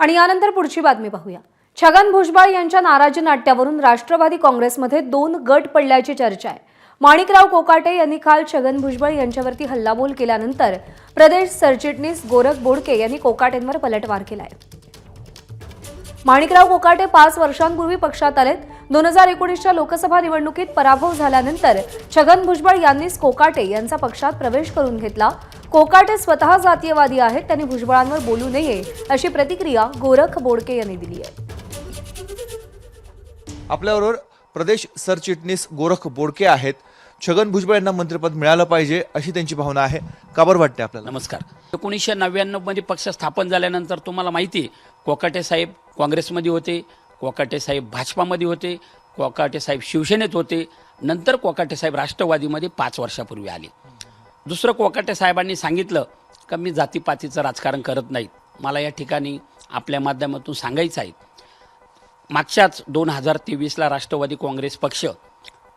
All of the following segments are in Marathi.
आणि यानंतर पुढची बातमी पाहूया. छगन भुजबळ यांच्या नाराजी नाट्यावरून राष्ट्रवादी काँग्रेसमध्ये दोन गट पडल्याची चर्चा आहे. माणिकराव कोकाटे यांनी काल छगन भुजबळ यांच्यावरती हल्लाबोल केल्यानंतर प्रदेश सरचिटणीस गोरख बोडके यांनी कोकाटेंवर पलटवार केलाय. माणिकराव कोकाटे पाच वर्षांपूर्वी पक्षात आलेत. दोन हजार एकोणीसच्या लोकसभा निवडणुकीत पराभव झाल्यानंतर छगन भुजबळ यांनीच कोकाटे यांचा पक्षात प्रवेश करून घेतला. कोकाटे स्वतः जातीयवादी आहेत त्यांनी भुजबळांवर बोलू नये अशी प्रतिक्रिया गोरख बोडके यांनी दिली आहे. आपल्याबरोबर प्रदेश सरचिटणीस गोरख बोडके आहेत. छगन भुजबळ यांना मंत्रिपद मिळालं पाहिजे अशी त्यांची भावना आहे. का बरं वाटते आपल्याला? नमस्कार. एकोणीसशे नव्याण्णवमध्ये पक्ष स्थापन झाल्यानंतर तुम्हाला माहिती आहे, कोकाटे साहेब काँग्रेसमध्ये होते कोकाटे साहेब भाजपामध्ये होते कोकाटे साहेब शिवसेनेत होते नंतर कोकाटे साहेब राष्ट्रवादीमध्ये पाच वर्षापूर्वी आले. दुसरं कोकाटे साहेबांनी सांगितलं का मी जातीपातीचं राजकारण करत नाहीत. मला या ठिकाणी आपल्या माध्यमातून सांगायचं आहे. मागच्याच दोन हजार तेवीसला राष्ट्रवादी काँग्रेस पक्ष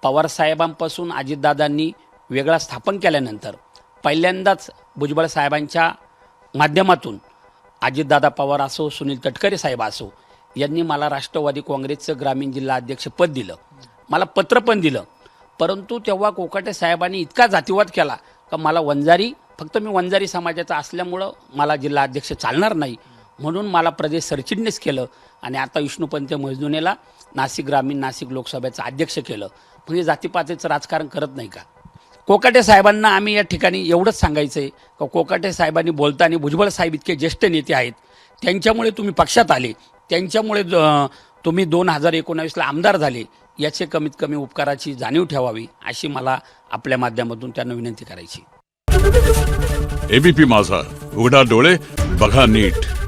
पवारसाहेबांपासून अजितदादांनी वेगळा स्थापन केल्यानंतर पहिल्यांदाच भुजबळ साहेबांच्या माध्यमातून अजितदादा पवार असो सुनील तटकरे साहेब असो यांनी मला राष्ट्रवादी काँग्रेसचं ग्रामीण जिल्हा अध्यक्षपद दिलं. मला पत्र पण दिलं. परंतु तेव्हा कोकाटे साहेबांनी इतका जातीवाद केला का मला वंजारी फक्त मी वंजारी समाजाचा असल्यामुळं मला जिल्हा अध्यक्ष चालणार नाही. म्हणून मला प्रदेश सरचिटणीस केलं आणि आता विष्णुपंत मजदुनेला नाशिक ग्रामीण नाशिक लोकसभेचं अध्यक्ष केलं. म्हणजे जातीपातीचं राजकारण करत नाही का? कोकाटे साहेबांना आम्ही या ठिकाणी एवढंच सांगायचं आहे का कोकाटे साहेबांनी बोलताना भुजबळ साहेब इतके ज्येष्ठ नेते आहेत. त्यांच्यामुळे तुम्ही पक्षात आले. त्यांच्यामुळे तुम्ही दोन हजार एकोणावीसला आमदार झाले. याचे कमीत कमी उपकाराची जाणीव ठेवावी अशी मला आपल्या माध्यमातून त्यांना विनंती करायची. एबीपी माझा. उघडा डोळे बघा नीट.